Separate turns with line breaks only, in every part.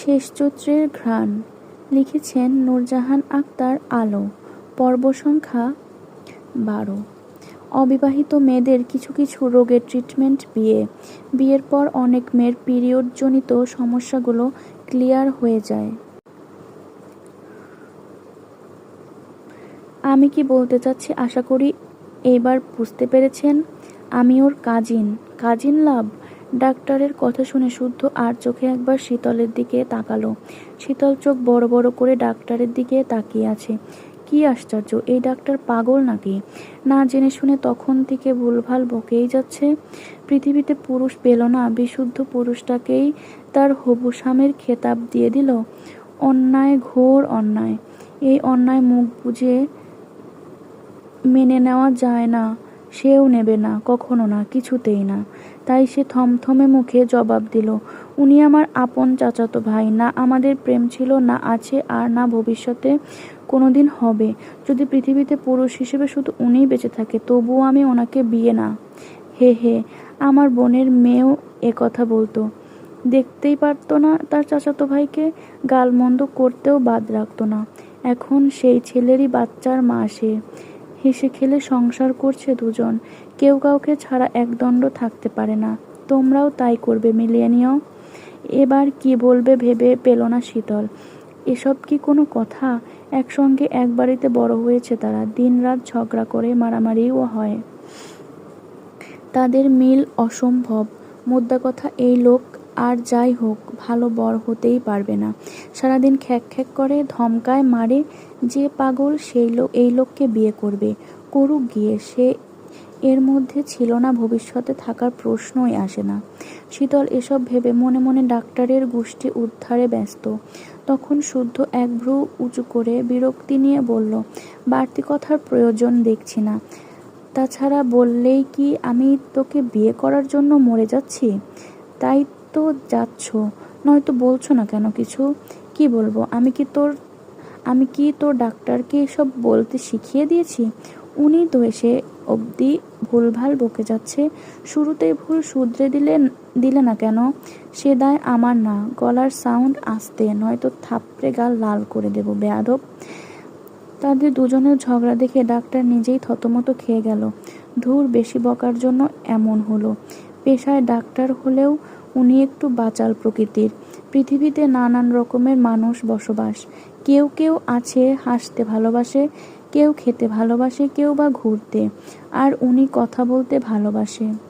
শেষ চৈত্রের ঘ্রাণ। লিখেছেন নূরজাহান আক্তার আলো, পর্ব সংখ্যা বারো। অবিবাহিত মেয়েদের কিছু কিছু রোগের ট্রিটমেন্ট, বিয়ে। বিয়ের পর অনেক মেয়ের পিরিয়ডজনিত সমস্যাগুলো ক্লিয়ার হয়ে যায়। আমি কি বলতে চাচ্ছি? আশা করি এইবার বুঝতে পেরেছেন। আমি ওর কাজিন। কাজিন লাভ। ডাক্তারের কথা শুনে শুদ্ধ আর চোখে একবার শীতলের দিকে তাকালো। শীতল চোখ বড় বড় করে ডাক্তারের দিকে তাকিয়ে আছে। কি আশ্চর্য, এই ডাক্তার পাগল নাকি? না জেনে শুনে তখন থেকে ভুলভাল বকেই যাচ্ছে। পৃথিবীতে পুরুষ পেল না, বিশুদ্ধ পুরুষটাকেই তার হবু স্বামীর খেতাব দিয়ে দিল। অন্যায়, ঘোর অন্যায়। এই অন্যায় মুখ বুঝে মেনে নেওয়া যায় না, সেও নেবে না, কখনো না, কিছুতেই না। তাই সে থমথমে মুখে জবাব দিল, উনি আমার আপন চাচাতো ভাই। না আমাদের প্রেম ছিল, না আছে আর না ভবিষ্যতে কোনোদিন হবে। যদি পৃথিবীতে পুরুষ হিসেবে শুধু উনিই বেঁচে থাকে, তবুও আমি ওনাকে বিয়ে না। হে হে, আমার বোনের মেয়েও কথা বলতো। দেখতেই পারতো না তার চাচাতো ভাইকে, গালমন্দ করতেও বাদ রাখতো না। এখন সেই ছেলেরই বাচ্চার মা সে। হেসে খেলে সংসার করছে দুজন। কেউ কাউকে ছাড়া একদণ্ড থাকতে পারে না। তোমরাও তাই করবে মিলিয়ে এবার কি বলবে ভেবে পেল না শীতল। এসব কি কোনো কথা? একসঙ্গে এক বাড়িতে বড় হয়েছে তারা। দিনরাত ঝগড়া করে মারামারিও হয়। তাদের মিল অসম্ভব। মোদ্দা কথা, এই লোক আর যাই হোক, ভালো বর হতেই পারবে না। সারাদিন খ্যাক খ্যাক করে ধমকায় মারে, যে পাগল সেই লোক এই লোককে বিয়ে করবে। করুক গিয়ে, সে এর মধ্যে ছিল না, ভবিষ্যতে থাকার প্রশ্নই আসে না। শীতল এসব ভেবে মনে মনে ডাক্তারের গোষ্ঠী উদ্ধারে ব্যস্ত। তখন শুদ্ধ এক ভ্রু উঁচু করে বিরক্তি নিয়ে বলল, বাড়তি কথার প্রয়োজন দেখছি না। তাছাড়া বললেই কি আমি তোকে বিয়ে করার জন্য মরে যাচ্ছি? তাই তো যাচ্ছ। নয়তো বলছো না কেন কিছু? কি বলব? আমি কি তোর, আমি কি তোর ডাক্তারকে এসব বলতে শিখিয়ে দিয়েছি? উনি তো এসে অবধি ভুলভাল বকে যাচ্ছে। শুরুতেই ভুল শুধরে দিলে দিলে না কেন? সে দায় আমার না। গলার সাউন্ড আসতে, নয়তো থাপড়ে গাল লাল করে দেব, বেয়াদব। তাদের দুজনের ঝগড়া দেখে ডাক্তার নিজেই থতমত খেয়ে গেল। ধূর বেশি বকার জন্য এমন হলো। পেশায় ডাক্তার হলেও উনি একটু বাচাল প্রকৃতির। পৃথিবীতে নানান রকমের মানুষ বসবাস। কেউ কেউ আছে হাসতে ভালোবাসে, কেউ খেতে ভালোবাসে, কেউ বা ঘুরতে। আর উনি কথা বলতে ভালোবাসে।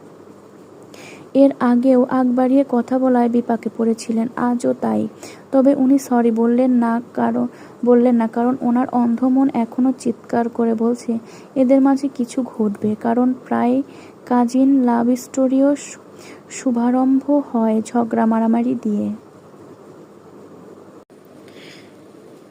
এর আগেও আগ বাড়িয়ে কথা বলায় বিপাকে পড়েছিলেন, আজও তাই। তবে উনি সরি বললেন না কারণ বললেন না, কারণ ওনার অন্ধ মন এখনও চিৎকার করে বলছে, এদের মাঝে কিছু ঘটবে। কারণ প্রায় কাজিন লাভ স্টোরিও শুভারম্ভ হয় ঝগড়া মারামারি দিয়ে।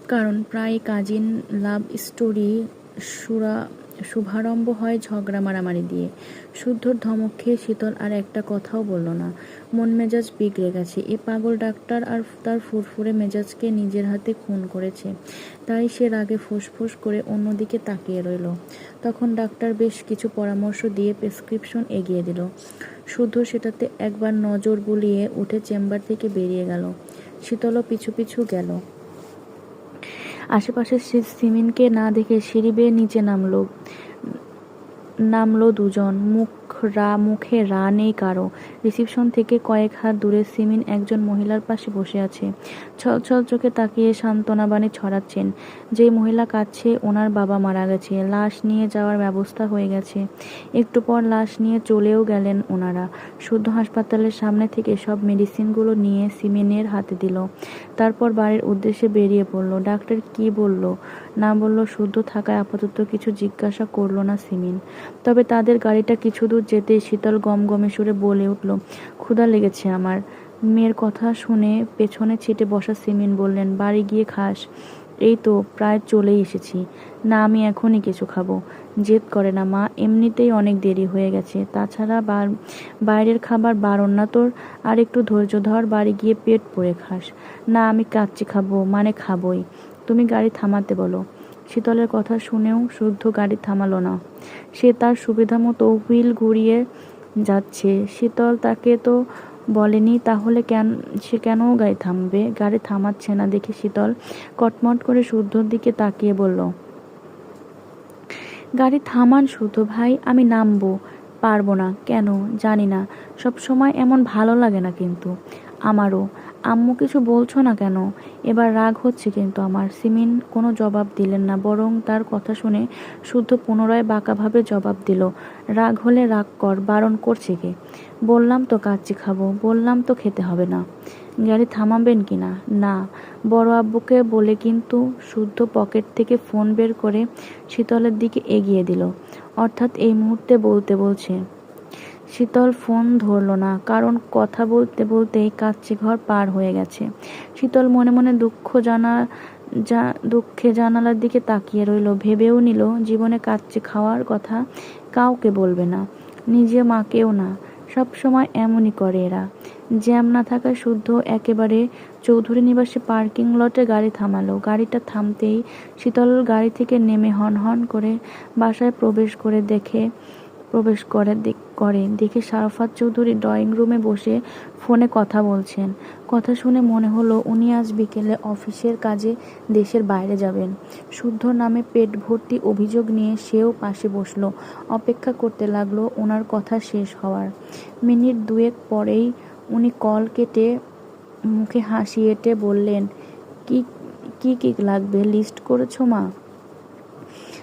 কারণ প্রায় কাজিন লাভ স্টোরি সুরা শুভারম্ভ হয় ঝগড়া মারামারি দিয়ে। শুদ্ধর ধমক খেয়ে শীতল আর একটা কথাও বলল না। মন মেজাজ বিগড়ে গেছে। এ পাগল ডাক্তার আর তার ফুরফুরে মেজাজকে নিজের হাতে খুন করেছে। তাই সে রাগে ফুসফুস করে অন্যদিকে তাকিয়ে রইল। তখন ডাক্তার বেশ কিছু পরামর্শ দিয়ে প্রেসক্রিপশন এগিয়ে দিল। শুদ্ধ সেটাতে একবার নজর বুলিয়ে উঠে চেম্বার থেকে বেরিয়ে গেল। শীতলও পিছু পিছু গেল। আশেপাশে সিমিনকে না দেখে সিঁড়ি বেয়ে নিচে নামলো। নামলো দুজন মুখ রা মুখে রা নেই কারও। রিসিপশন থেকে কয়েক হাত দূরে সিমিন একজন মহিলার পাশে বসে আছে। ছল ছল চোখে তাকিয়ে সান্ত্বনা বাণী ছড়াচ্ছেন। যে মহিলা কাছে ওনার বাবা মারা গেছে। লাশ নিয়ে যাওয়ার ব্যবস্থা হয়ে গেছে। একটু পর লাশ নিয়ে চলেও গেলেন ওনারা। শুদ্ধ হাসপাতালের সামনে থেকে সব মেডিসিনগুলো নিয়ে সিমিনের হাতে দিল। তারপর বাড়ির উদ্দেশ্যে বেরিয়ে পড়ল। ডাক্তার কি বলল? না বলল শুদ্ধ থাকায় আপাতত কিছু জিজ্ঞাসা করল না সিমিন। তবে তাদের গাড়িটা কিছু দূর যেতে শীতল গমগমে সুরে বলে উঠল, ক্ষুধা লেগেছে আমার মেয়ের কথা শুনে পেছনে ছিটে বসা সিমিন বললেন, বাড়ি গিয়ে খাস। এই তো, প্রায় চলেই এসেছি। না, আমি এখনই কিছু খাব। জেদ করে না মা, এমনিতেই অনেক দেরি হয়ে গেছে। তাছাড়া বাইরের খাবার বারণ না তোর? আর একটু ধৈর্য ধর, বাড়ি গিয়ে পেট পরে খাস। না, আমি কাচ্চি খাব মানে খাবই। তুমি গাড়ি থামাতে বলো। শীতলের কথা শুনেও শুদ্ধ গাড়ি থামালো না। সে তার সুবিধা মতো হুইল ঘুরিয়ে যাচ্ছে। শীতল তাকে তো বলেনি, তাহলে কেন, সে কেন গাড়ি থামবে? গাড়ি থামাচ্ছে না দেখে শীতল কটমট করে শুদ্ধর দিকে তাকিয়ে বলল, গাড়ি থামান শুদ্ধ ভাই, আমি নামবো, পারব না। কেন? জানি না। সব সময় এমন ভালো লাগে না কিন্তু। আমারও। আম্মু কিছু বলছো না কেন? এবার রাগ হচ্ছে কিন্তু আমার। সিমিন কোনো জবাব দিলেন না, বরং তার কথা শুনে শুদ্ধ পুনরায় বাঁকাভাবে জবাব দিল। রাগ হলে রাগ কর, বারণ করছে কে? বললাম তো কাচ্চি খাব, বললাম তো খেতে হবে না। গাড়ি থামাবেন কি না? না। বড় আব্বুকে বলে কিন্তু শুদ্ধ পকেট থেকে ফোন বের করে শীতলের দিকে এগিয়ে দিল। অর্থাৎ এই মুহূর্তে বলতে বলছে শীতল ফোন ধরল না, কারণ কথা বলতে বলতেই কাচ্চি ঘর পার হয়ে গেছে। শীতল মনে মনে দুঃখ জানা যা দুঃখে জানালার দিকে তাকিয়ে রইল, ভেবেও নিল জীবনে কাচ্চি খাওয়ার কথা কাউকে বলবে না, নিজে মাকেও না, সব সময় এমনই করে এরা। জ্যাম না থাকা শুদ্ধ একেবারে চৌধুরী নিবাসে পার্কিং লটে গাড়ি থামালো, গাড়িটা থামতেই শীতল গাড়ি থেকে নেমে হন হন করে বাসায় প্রবেশ করে দেখে, প্রবেশ করে দেখ- করে দেখে শারাফাত চৌধুরী ড্রয়িং রুমে বসে ফোনে কথা বলছেন। কথা শুনে মনে হলো উনি আজ বিকেলে অফিসের কাজে দেশের বাইরে যাবেন। শুদ্ধ নামে পেট ভর্তি অভিযোগ নিয়ে সেও পাশে বসল। অপেক্ষা করতে লাগল ওনার কথা শেষ হওয়ার। মিনিট দুয়েক পরেই উনি কল কেটে মুখে হাসি এঁটে বললেন, কি কি কি লাগবে? লিস্ট করেছ মা?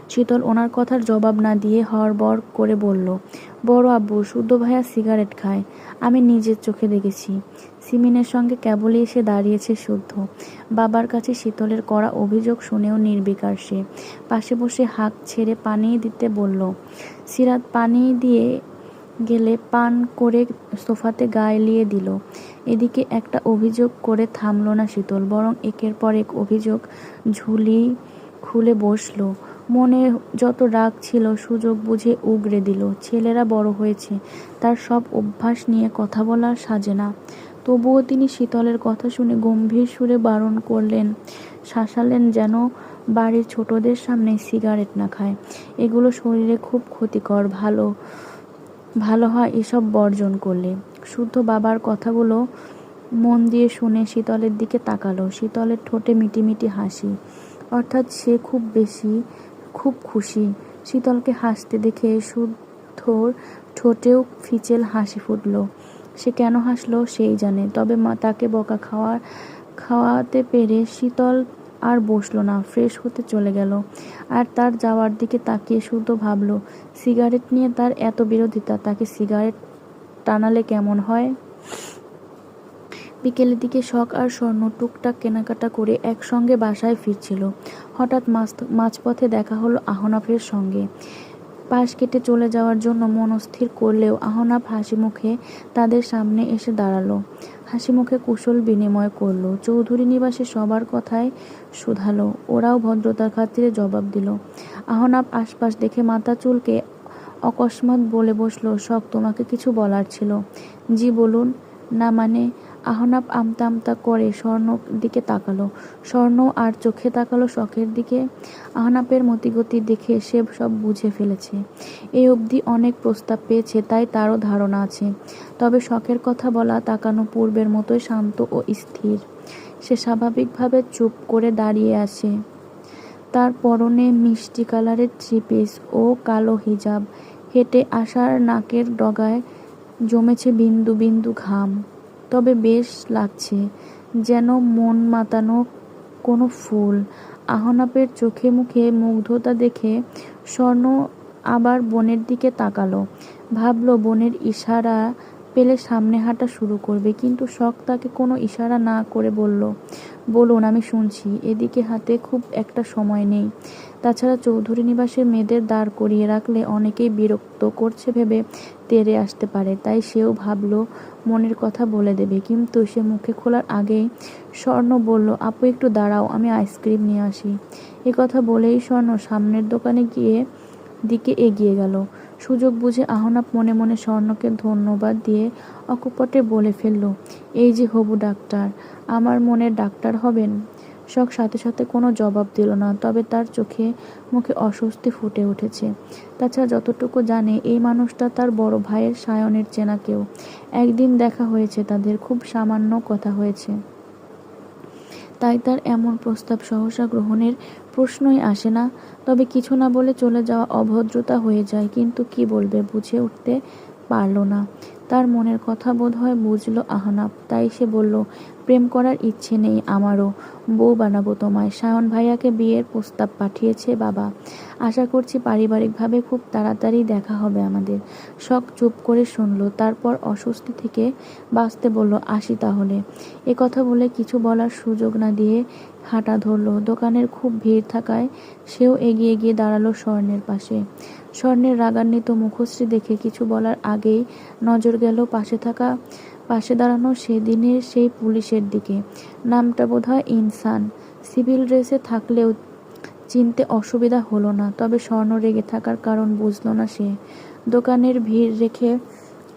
শীতল ওনার কথার জবাব না দিয়ে হড়বড় করে বলল, বড় আব্বু, শুদ্ধ ভাইয়া সিগারেট খায়। আমি নিজের চোখে দেখেছি। সিমিনের সঙ্গে কেবলই এসে দাঁড়িয়েছে শুদ্ধ। বাবার কাছে শীতলের করা অভিযোগ শুনেও নির্বিকার সে। পাশে বসে হাঁক ছেড়ে পানি দিতে বলল, সিরাত পানি দিয়ে গেলে পান করে সোফাতে গায়ে লিয়ে দিল। এদিকে একটা অভিযোগ করে থামলো না শীতল, বরং একের পর এক অভিযোগ ঝুলি খুলে বসল। মনে যত রাগ ছিল, সুযোগ বুঝে উগরে দিল, ছেলেরা বড় হয়েছে, তার সব অভ্যাস নিয়ে কথা বলার সাজে না। তবুও তিনি শীতলের কথা শুনে গম্ভীর সুরে বারণ করলেন, শাসালেন যেন বাড়ির ছোটদের সামনে সিগারেট না খায়। এগুলো শরীরে খুব ক্ষতিকর, ভালো ভালো হয় এসব বর্জন করলে। শুদ্ধ বাবার কথাগুলো মন দিয়ে শুনে শীতলের দিকে তাকালো। শীতলের ঠোঁটে মিটিমিটি হাসি, অর্থাৎ সে খুব বেশি খুব খুশি। শীতলকে হাসতে দেখে শুদ্ধর ঠোঁটেও ফিচেল হাসি ফুটল। সে কেন হাসলো সেই জানে, তবে মা তাকে বকা খাওয়া, খাওয়াতে পেরে শীতল আর বসল না, ফ্রেশ হতে চলে গেল। আর তার যাওয়ার দিকে তাকিয়ে শুদ্ধ ভাবলো, সিগারেট নিয়ে তার এত বিরোধিতা, তাকে সিগারেট টানালে কেমন হয়? বিকেলের দিকে শখ আর স্বর্ণ টুকটাক কেনাকাটা করে একসঙ্গে বাসায় ফিরছিল। হঠাৎ মাঝ মাঝপথে দেখা হলো আহনাফের সঙ্গে। পাশ কেটে চলে যাওয়ার জন্য মনস্থির করলেও আহনাফ হাসি মুখে তাদের সামনে এসে দাঁড়াল। হাসি মুখে কুশল বিনিময় করল। চৌধুরী নিবাসে সবার কথায় শুধালো। ওরাও ভদ্রতার খাতিরে জবাব দিল। আহনাফ আশপাশ দেখে মাথা চুলকে অকস্মাৎ বলে বসল, শখ, তোমাকে কিছু বলার ছিল। জি, বলুন। না মানে আহনাব আমতা আমতা করে স্বর্ণ দিকে তাকালো। স্বর্ণ আর চোখে তাকালো শখের দিকে। আহনাপের মতিগতি দেখে সে সব বুঝে ফেলেছে। এই অবধি অনেক প্রস্তাব পেয়েছে, তাই তারও ধারণা আছে। তবে শখের কথা বলা তাকানো পূর্বের মতোই শান্ত ও স্থির। সে স্বাভাবিকভাবে চুপ করে দাঁড়িয়ে আছে। তার পরনে মিষ্টি কালারের থ্রি পিস ও কালো হিজাব। হেঁটে আসার নাকের ডগায় জমেছে বিন্দু বিন্দু ঘাম। তবে বেশ লাগছে যেন মন মাতানো কোনো ফুল। আহনাপের চোখে মুখে মুগ্ধতা দেখে স্বর্ণ আবার বনের দিকে তাকালো। ভাবলো, বনের ইশারা পেলে সামনে হাঁটা শুরু করবে, কিন্তু শখ তাকে কোনো ইশারা না করে বলল বলুন, আমি শুনছি। এদিকে হাতে খুব একটা সময় নেই। তাছাড়া চৌধুরী নিবাসের মেয়েদের দাঁড় করিয়ে রাখলে অনেকেই বিরক্ত করছে ভেবে তেরে আসতে পারে। তাই সেও ভাবল, মনের কথা বলে দেবে। কিন্তু সে মুখে খোলার আগেই স্বর্ণ বলল, আপু, একটু দাঁড়াও, আমি আইসক্রিম নিয়ে আসি। এ কথা বলেই স্বর্ণ সামনের দোকানে গিয়ে দিকে এগিয়ে গেল। সুযোগ বুঝে আহনাপ মনে মনে স্বর্ণকে ধন্যবাদ দিয়ে অকপটে বলে ফেলল, এই যে হবু ডাক্তার, আমার মনের ডাক্তার হবেন? শখ সাথে সাথে কোনো জবাব দিল না, তবে তার চোখে মুখে অস্বস্তি ফুটে উঠেছে। তাছাড়া যতটুকু জানে, এই মানুষটা তার বড় ভাইয়ের সায়নের চেনা কেউ। একদিন দেখা হয়েছে তাদের, খুব সামান্য কথা হয়েছে। তাই তার এমন প্রস্তাব সহসা গ্রহণের প্রশ্নই আসে না, তবে কিছু না বলে চলে যাওয়া অভদ্রতা হয়ে যায়, কিন্তু কি বলবে বুঝে উঠতে পারল না। তার মনের কথা বোধ হয় বুঝলো আহনাব, তাই সে বলল, প্রেম করার ইচ্ছে নেই আমারও, বউ বানাবো তোমায়। সায়ন ভাইয়াকে বিয়ের প্রস্তাব পাঠিয়েছে বাবা। আশা করছি পারিবারিকভাবে খুব তাড়াতাড়ি দেখা হবে আমাদের। শখ চুপ করে শুনল, তারপর অস্বস্তি থেকে বাঁচতে বলল, আসি তাহলে। এ কথা বলে কিছু বলার সুযোগ না দিয়ে হাঁটা ধরল। দোকানের খুব ভিড় থাকায় সেও এগিয়ে গিয়ে দাঁড়াল স্বর্ণের পাশে। স্বর্ণের রাগান্বিত মুখশ্রী দেখে কিছু বলার আগেই নজর গেল পাশে থাকা, পাশে দাঁড়ানো সেদিনের সেই পুলিশের দিকে। নামটা বোধহয় ইনসান। সিভিল ড্রেসে থাকলেও চিনতে অসুবিধা হলো না, তবে স্বর্ণ রেগে থাকার কারণ বুঝলো না সে। দোকানের ভিড় রেখে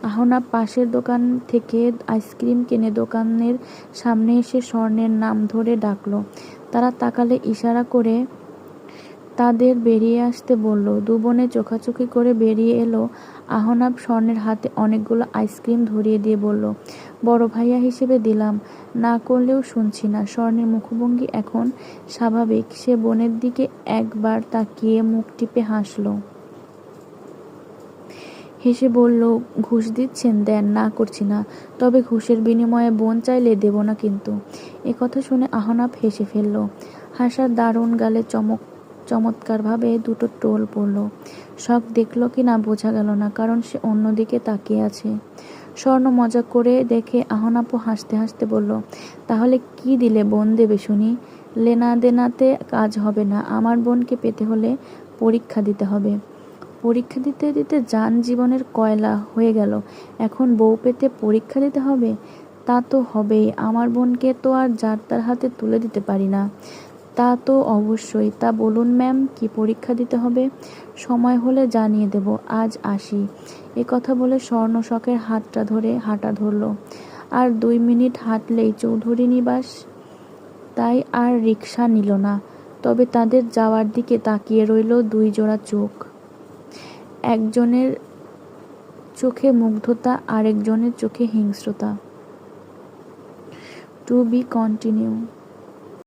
আহনা পাশের দোকান থেকে আইসক্রিম কিনে দোকানের সামনে এসে স্বর্ণের নাম ধরে ডাকলো। তারা তাকালে ইশারা করে তাদের বেরিয়ে আসতে বলল। দু বোনে চোখাচোখি করে বেরিয়ে এলো। আহনাব স্বর্ণের হাতে অনেকগুলো আইসক্রিম ধরিয়ে দিয়ে বলল, বড় ভাইয়া হিসেবে দিলাম। না করলেও শুনছি না। স্বর্ণের মুখভঙ্গি এখন স্বাভাবিক সে বোনের দিকে একবার তাকিয়ে মুখ টিপে হাসলো। হেসে বলল, ঘুষ দিচ্ছেন, দেন, না করছি না। তবে ঘুষের বিনিময়ে বোন চাইলে দেব না কিন্তু। এ কথা শুনে আহনাব হেসে ফেলল। হাসার দারুণ গালে চমক, চমৎকারভাবে দুটো টোল পড়ল। শখ দেখল কি না বোঝা গেল না, কারণ সে অন্যদিকে তাকিয়ে আছে। স্বর্ণ মজা করে দেখে আহনাপু হাসতে হাসতে বলল, তাহলে কি দিলে বোন দেবে শুনি? লেনা দেনাতে কাজ হবে না। আমার বোনকে পেতে হলে পরীক্ষা দিতে হবে। পরীক্ষা দিতে দিতে যান জীবনের কয়লা হয়ে গেল। এখন বউ পেতে পরীক্ষা দিতে হবে? তা তো হবেই, আমার বোনকে তো আর যার তার হাতে তুলে দিতে পারি না। তা তো অবশ্যই, তা বলুন ম্যাম, কি পরীক্ষা দিতে হবে? সময় হলে জানিয়ে দেব, আজ আসি। এ কথা বলে স্বর্ণ শখের হাতটা ধরে হাঁটা ধরল। আর দুই মিনিট হাঁটলেই চৌধুরী নিবাস। তাই আর রিক্সা নিল না, তবে তাদের যাওয়ার দিকে তাকিয়ে রইল দুই জোড়া চোখ। একজনের চোখে মুগ্ধতা আরেকজনের চোখে হিংস্রতা। Two B continue